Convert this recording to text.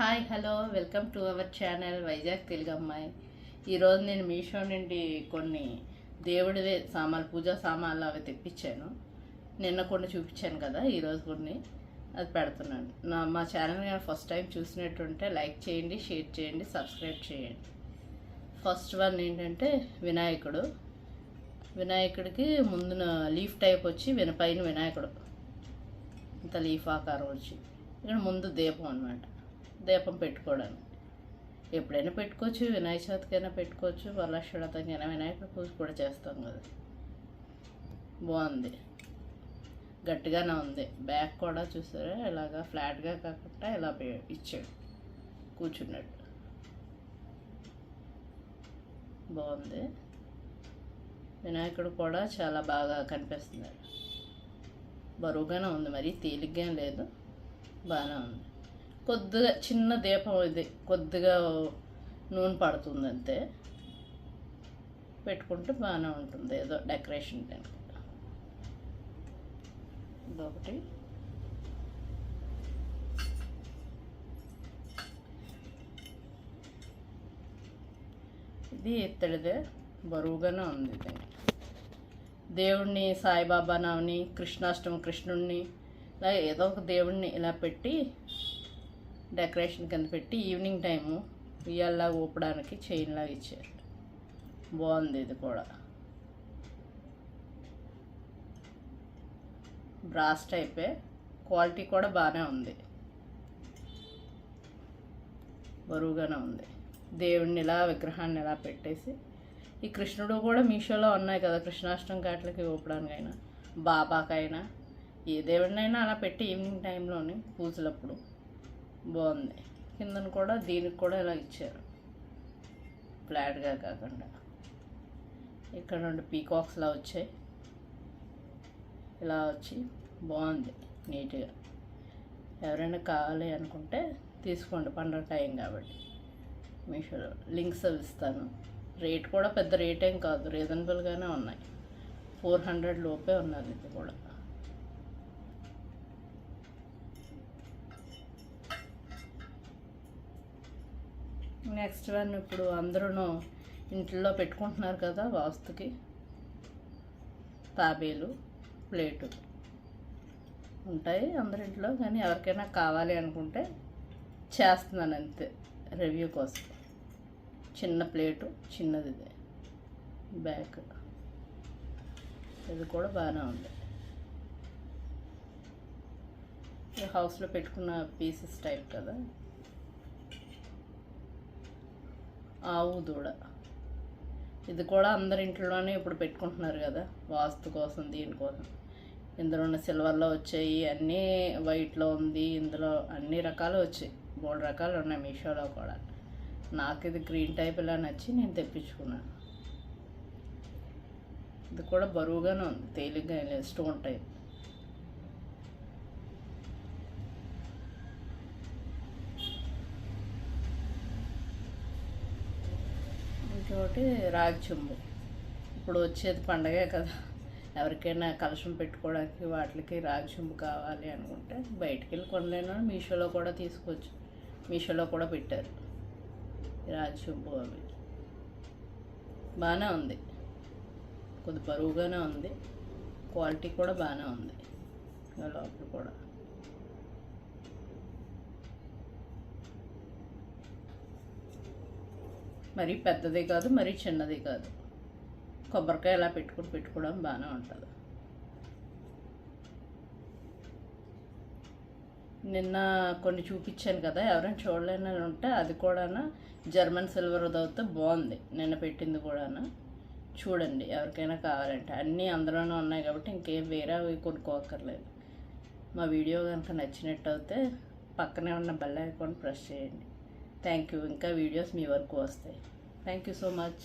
Hi hello welcome to our channel Vizag Telugu అమ్మాయి ఈరోజు నేను మీషో నుండి కొన్ని దేవుడివే సామాన్లు పూజా సామాన్లు అవి తెప్పించాను. నిన్న కొన్ని చూపించాను కదా ఈరోజు కొన్ని. అది పెడుతున్నాను. నా మా ఛానల్ కానీ ఫస్ట్ టైం చూసినట్టుంటే లైక్ చేయండి షేర్ చేయండి సబ్స్క్రైబ్ చేయండి. ఫస్ట్ వన్ ఏంటంటే వినాయకుడు. వినాయకుడికి ముందున లీఫ్ టైప్ వచ్చి వినపైన వినాయకుడు. ఇంత లీఫ్ ఆకారం వచ్చి. ఇక్కడ ముందు దీపం అనమాట దీపం పెట్టుకోవడానికి ఎప్పుడైనా పెట్టుకోవచ్చు వినాయక చవితికైనా పెట్టుకోవచ్చు వరలక్ష్మీవ్రతంకైనా వినాయక పూజ కూడా చేస్తాం కదా. బాగుంది. గట్టిగానే ఉంది. బ్యాక్ కూడా చూసారా? ఇలాగా ఫ్లాట్గా కాకుండా ఇలా ఇచ్చాడు. కూర్చున్నట్టు బాగుంది. వినాయకుడు కూడా చాలా బాగా కనిపిస్తున్నాడు బరువుగానే ఉంది. మరి తేలిగ్గా లేదు. బాగానే ఉంది. కొద్దిగా చిన్న దీపం ఇది. కొద్దిగా నూనె పడుతుంది అంతే పెట్టుకుంటే బాగానే ఉంటుంది. ఏదో డెకరేషన్ ఇదొకటి. ఇది ఇత్తడిదే. బరువుగానే ఉంది దేవుణ్ణి సాయిబాబా నవని కృష్ణాష్టమి కృష్ణుణ్ణి ఇలా ఏదో ఒక దేవుణ్ణి ఇలా పెట్టి డెకరేషన్ కింద పెట్టి ఈవినింగ్ టైము ఉయ్యాల్లా ఊపడానికి చైన్లాగా ఇచ్చారు. బాగుంది ఇది కూడా. బ్రాస్ టైపే. క్వాలిటీ కూడా బాగానే ఉంది. బరువుగానే ఉంది. దేవుణ్ణి ఇలా విగ్రహాన్ని ఇలా పెట్టేసి ఈ కృష్ణుడు కూడా మీషోలో ఉన్నాయి కదా కృష్ణాష్టమి కాట్లకి ఊపడానికైనా బాబాకైనా ఏ దేవుడినైనా అలా పెట్టి ఈవినింగ్ టైంలోని పూజలప్పుడు బాగుంది. కిందన కూడా దీనికి కూడా ఇలా ఇచ్చారు. ఫ్లాట్గా కాకుండా. ఇక్కడ నుండి పీకాక్స్లా వచ్చాయి. ఇలా వచ్చి బాగుంది నీట్గా. ఎవరైనా కావాలి అనుకుంటే తీసుకోండి పండుగ టైం కాబట్టి. మీషోలో లింక్స్ అవి ఇస్తాను. రేట్ కూడా పెద్ద రేట్ ఏం కాదు రీజనబుల్గానే ఉన్నాయి. ఫోర్ హండ్రెడ్ లోపే ఉన్నది ఇది కూడా. నెక్స్ట్ వన్ ఇప్పుడు అందరూ ఇంట్లో పెట్టుకుంటున్నారు కదా వాస్తుకి. తాబేలు ప్లేటు ఉంటాయి అందరి ఇంట్లో కానీ ఎవరికైనా కావాలి అనుకుంటే చేస్తున్నాను అంతే రివ్యూ కోసం. చిన్న ప్లేటు చిన్నది ఇది. బ్యాక్ ఇది కూడా బాగానే ఉంది. ఈ హౌస్లో పెట్టుకున్న పీసెస్ టైప్ కదా. ఆవు దూడ. ఇది కూడా అందరి ఇంట్లోనే ఇప్పుడు పెట్టుకుంటున్నారు కదా వాస్తు కోసం దీనికోసం ఇందులో ఉన్న సిల్వర్లో వచ్చాయి అన్నీ వైట్లో ఉంది ఇందులో అన్ని రకాలు వచ్చాయి. మూడు రకాలు ఉన్నాయి మీషోలో కూడా. నాకు ఇది గ్రీన్ టైప్ ఇలా నచ్చి నేను తెప్పించుకున్నాను. ఇది కూడా బరువుగానే ఉంది తేలిగ్గా లేదు స్టోన్ టైప్. ఇంకోటి రాగి చెంబు. ఇప్పుడు వచ్చేది పండగే కదా. ఎవరికైనా కలుషం పెట్టుకోవడానికి వాటికి రాగి చెంబు కావాలి అనుకుంటే బయటికి వెళ్ళి కొనలేను మీషోలో కూడా తీసుకోవచ్చు. మీషోలో కూడా పెట్టారు. ఈ రాగి చెంబు అవి. బాగానే ఉంది. కొద్ది బరువుగానే ఉంది. క్వాలిటీ కూడా బాగానే ఉంది. లోపల కూడా. మరీ పెద్దది కాదు మరీ చిన్నది కాదు. కొబ్బరికాయ ఇలా పెట్టుకుని పెట్టుకోవడం బాగానే ఉంటుంది. నిన్న కొన్ని చూపించాను కదా ఎవరైనా చూడలేని ఉంటే అది కూడా జర్మన్ సిల్వర్ అవుతే బాగుంది నిన్న పెట్టింది కూడా చూడండి ఎవరికైనా కావాలంటే అన్నీ అందులోనే ఉన్నాయి కాబట్టి ఇంకేం వేరే అవి కొనుక్కోక్కర్లేదు. మా వీడియో కనుక నచ్చినట్టు అయితే పక్కనే ఉన్న బెల్ ఐకాన్ ప్రెస్ చేయండి. Thank you. ఇంకా వీడియోస్ మీ వరకు వస్తాయి. Thank you so much.